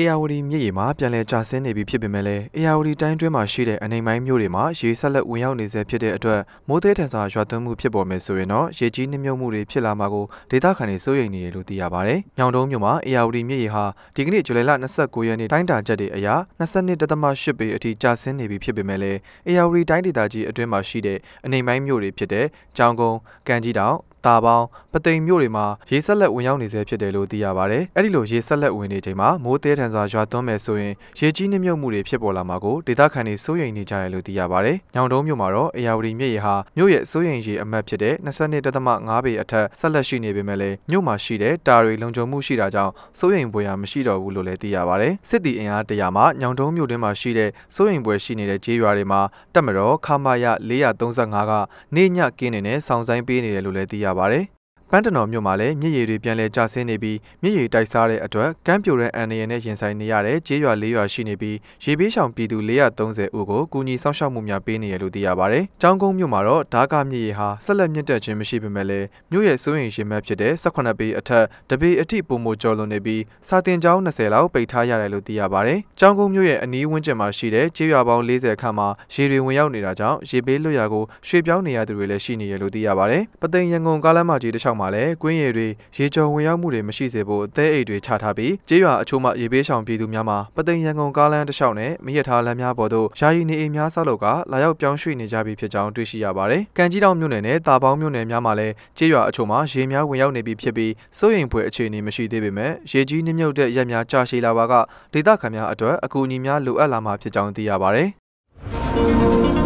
အေယာဝတီမြစ်ရေမှာပြန်လည်ကျဆင်းနေပြီဖြစ်ပေမဲ့လည်းအေယာဝတီတိုင်းတွင်းမှာရှိတဲ့အနေမိုင်းမြို့တွေမှာရေဆက်လက်ဝင်ရောက်နေဆဲဖြစ်တဲ့အတွက်မိုးသေးထန်စွာရွာသွန်းမှုဖြစ်ပေါ်မယ်ဆိုရင်တော့ရေကြီးနှိမ့်မြုပ်မှုတွေဖြစ်လာမှာကိုဒေသခံတွေစိုးရိမ်နေတယ်လို့သိရပါတယ်။ညောင်တုံးမြို့မှာအေယာဝတီမြစ်ရေဟာဒီကနေ့ဇူလိုင်လ29ရက်နေ့တိုင်းတာချက်တွေအရ22.8ပေအထိကျဆင်းနေပြီဖြစ်ပေမဲ့လည်းအေယာဝတီတိုင်းဒေသကြီးအတွင်းမှာရှိတဲ့အနေမိုင်းမြို့တွေဖြစ်တဲ့ကြောင်ကုန်း၊ကံကြီးတောင် တာပေါင်းပသိမ်မြို့တွေမှာရေဆက်လက်ဝင်ရောက်နေဆဲဖြစ်တယ်လို့သိရပါတယ်။အဲ့ဒီလိုရေဆက်လက်ဝင်နေချိန်မှာမိုးသေးထန်စွာရွာသွန်းမယ်ဆိုရင်ရေကြီးနှိမ့်မြုပ်မှုတွေဖြစ်ပေါ်လာမှာကိုဒေသခံတွေစိုးရိမ်နေကြတယ်လို့သိရပါတယ်။ညောင်တုံးမြို့မှာတော့အေယာဝတီမြစ်ရေဟာမြို့ရဲ့စိုးရိမ်ရေအမှတ်ဖြစ်တဲ့22.5ပေအထက်ဆက်လက်ရှိနေပေမဲ့လည်းမြို့မှာရှိတဲ့တာတွေလုံခြုံမှုရှိတာကြောင့်စိုးရိမ်ပွဲရာမရှိတော့ဘူးလို့လည်းသိရပါတယ်။စစ်တီအင်အားတရာမှာညောင်တုံးမြို့တွင်းမှာရှိတဲ့စိုးရိမ်ပွဲရှိနေတဲ့ကြေးရွာတွေမှာတက်မတော်ခမာယ435ကနေညကင်းနေနဲ့စောင့်ဆိုင်ပေးနေတယ်လို့လည်းသိရပါတယ်။ ပန်းတနော်မြို့မှာလည်းမြစ်ရည်တွေပြန်လည်ကျဆင်းနေပြီးမြစ်ရည်တိုက်စားတဲ့အတွက်ကမ်းပြိုတဲ့အန်ရည်နဲ့ရင်ဆိုင်နေရတဲ့ကျေးရွာ၄ရွာရှိနေပြီးရေဘေးရှောင်ပြည်သူ430ဦးကိုကူညီဆောင်ရှောက်မှုများပေးနေရလို့သိရပါတယ်။ကျောင်းကုန်းမြို့မှာတော့ဓာကမြစ်ရည်ဟာဆက်လက်မြင့်တက်ခြင်းမရှိပေမဲ့လည်းမြို့ရဲ့စိုးရိမ်ရှင်မဲ့ဖြစ်တဲ့18ပေအထက်တပေအထိပုံမကျော်လွန်နေပြီးစာတင်ကျောင်း20လောက်ပိတ်ထားရတယ်လို့သိရပါတယ်။ကျောင်းကုန်းမြို့ရဲ့အနီးဝန်းကျင်မှာရှိတဲ့ကျေးရွာပေါင်း40ခန့်မှာရေတွေဝင်ရောက်နေတာကြောင့်ရေဘေးလွတ်ရာကိုရွှေ့ပြောင်းနေရသူတွေလည်းရှိနေရလို့သိရပါတယ်။ပသိမ်ရန်ကုန်ကားလမ်းမကြီးတစ်လျှောက်မှာလည်းကွင်းရည်တွေရေကြုံဝင်ရောက်မှုတွေမရှိစေဖို့အသေးအိတ်တွေချထားပြီးကျေးရွာအချို့မှရေဘေးရှောင်ပြည်သူများမှာပသိမ်ရန်ကုန်ကားလမ်းတစ်လျှောက်နဲ့မရထားလမ်းများပေါ်သို့ယာယီနေအိမ်များဆောက်လုပ်ကလာရောက်ပြောင်းရွှေ့နေကြပြီဖြစ်ကြောင်းတွေ့ရှိရပါတယ်။ကံကြီးတောင်မြို့နယ်နဲ့တာပေါင်းမြို့နယ်များမှာလည်းကျေးရွာအချို့မှာရေများဝင်ရောက်နေပြီဖြစ်ပြီးစိုးရိမ်ဖွယ်အခြေအနေမရှိသေးပေမဲ့ရေကြီးနှမြုပ်တဲ့ရက်များကြာရှည်လာပါကဒေသခံများအတွက်အကူအညီများလိုအပ်လာမှာဖြစ်ကြောင်းသိရပါတယ်။